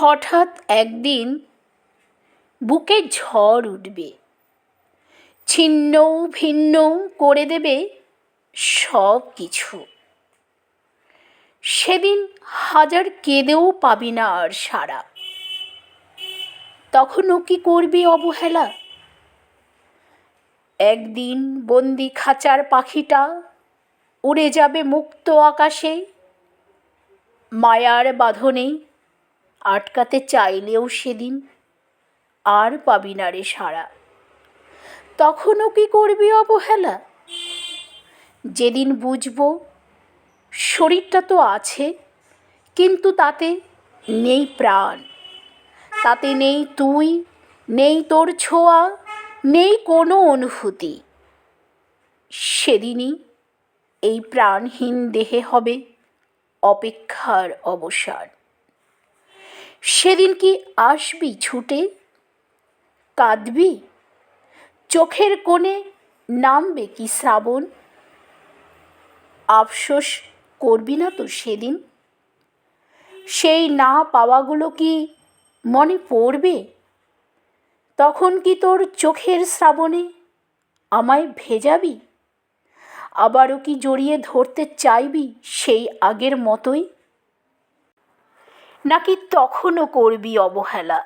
হঠাৎ একদিন বুকে ঝড় উঠবে। ছিন্ন ভিন্ন করে দেবে সব কিছু। সেদিন হাজার কেঁদেও পাবি না আর সারা তখনও কি করবি অবহেলা? একদিন বন্দি খাঁচার পাখিটা উড়ে যাবে মুক্ত আকাশে। মায়ার বাঁধনে আটকাতে চাইলেও সেদিন আর পাবি না রে সারা। তখনও কি করবি অবহেলা? যেদিন বুঝব শরীরটা তো আছে, কিন্তু তাতে নেই প্রাণ। তাতে নেই তুই, নেই তোর ছোঁয়া, নেই কোনো অনুভূতি। সেদিনই এই প্রাণহীন দেহে হবে অপেক্ষার অবসান। সেদিন কি আসবি ছুটে? কাঁদবি? চোখের কোণে নামবে কি শ্রাবণ? আফসোস করবি না তো সেদিন? সেই না পাওয়াগুলো কি মনে পড়বে? তখন কি তোর চোখের শ্রাবণে আমায় ভেজাবি? আবারও কি জড়িয়ে ধরতে চাইবি সেই আগের মতোই? নাকি তখনও করবি অবহেলা?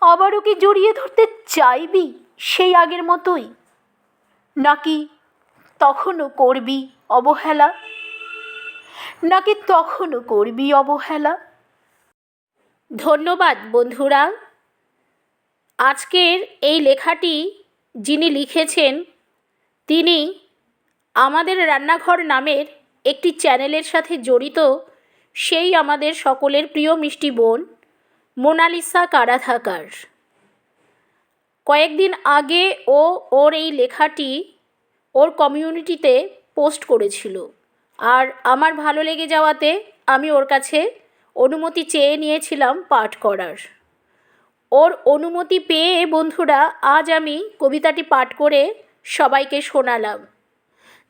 আবারও কি জড়িয়ে ধরতে চাইবি সেই আগের মতোই? নাকি তখনও করবি অবহেলা? নাকি তখনও করবি অবহেলা? ধন্যবাদ, বন্ধুরা। আজকের এই লেখাটি যিনি লিখেছেন, তিনি আমাদের রান্নাঘর নামের একটি চ্যানেলের সাথে জড়িত সেই আমাদের সকলের প্রিয় মিষ্টি বোন মোনালিসা কারাথাকার। কয়েকদিন আগে ও ওর এই লেখাটি ওর কমিউনিটিতে পোস্ট করেছিল। আর আমার ভালো লেগে যাওয়াতে আমি ওর কাছে অনুমতি চেয়ে নিয়েছিলাম পাঠ করার। ওর অনুমতি পেয়ে বন্ধুরা, আজ আমি কবিতাটি পাঠ করে সবাইকে শোনালাম।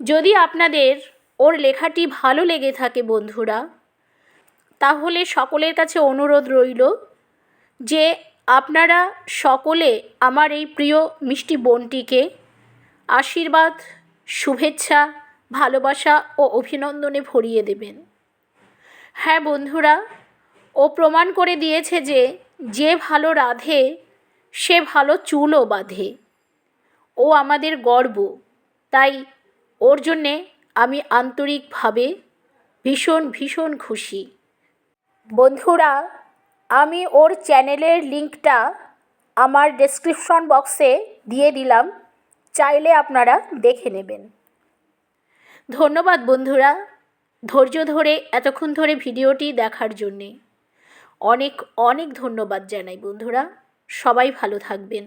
যদি আপনাদের ওর লেখাটি ভালো লেগে থাকে বন্ধুরা তাহলে সকলের কাছে অনুরোধ রইল যে আপনারা সকলে আমার এই প্রিয় মিষ্টি বোনটিকে আশীর্বাদ, শুভেচ্ছা, ভালোবাসা ও অভিনন্দনে ভরিয়ে দেবেন। হ্যাঁ বন্ধুরা, ও প্রমাণ করে দিয়েছে যে যে ভালো রাধে, সে ভালো চুলও বাঁধে। ও আমাদের গর্ব, তাই ওর জন্যে আমি আন্তরিকভাবে ভীষণ ভীষণ খুশি। বন্ধুরা, আমি ওর চ্যানেলের লিঙ্কটা আমার ডেসক্রিপশন বক্সে দিয়ে দিলাম, চাইলে আপনারা দেখে নেবেন। ধন্যবাদ বন্ধুরা ধৈর্য ধরে এতক্ষণ ধরে ভিডিওটি দেখার জন্যে। অনেক অনেক ধন্যবাদ জানাই বন্ধুরা। সবাই ভালো থাকবেন।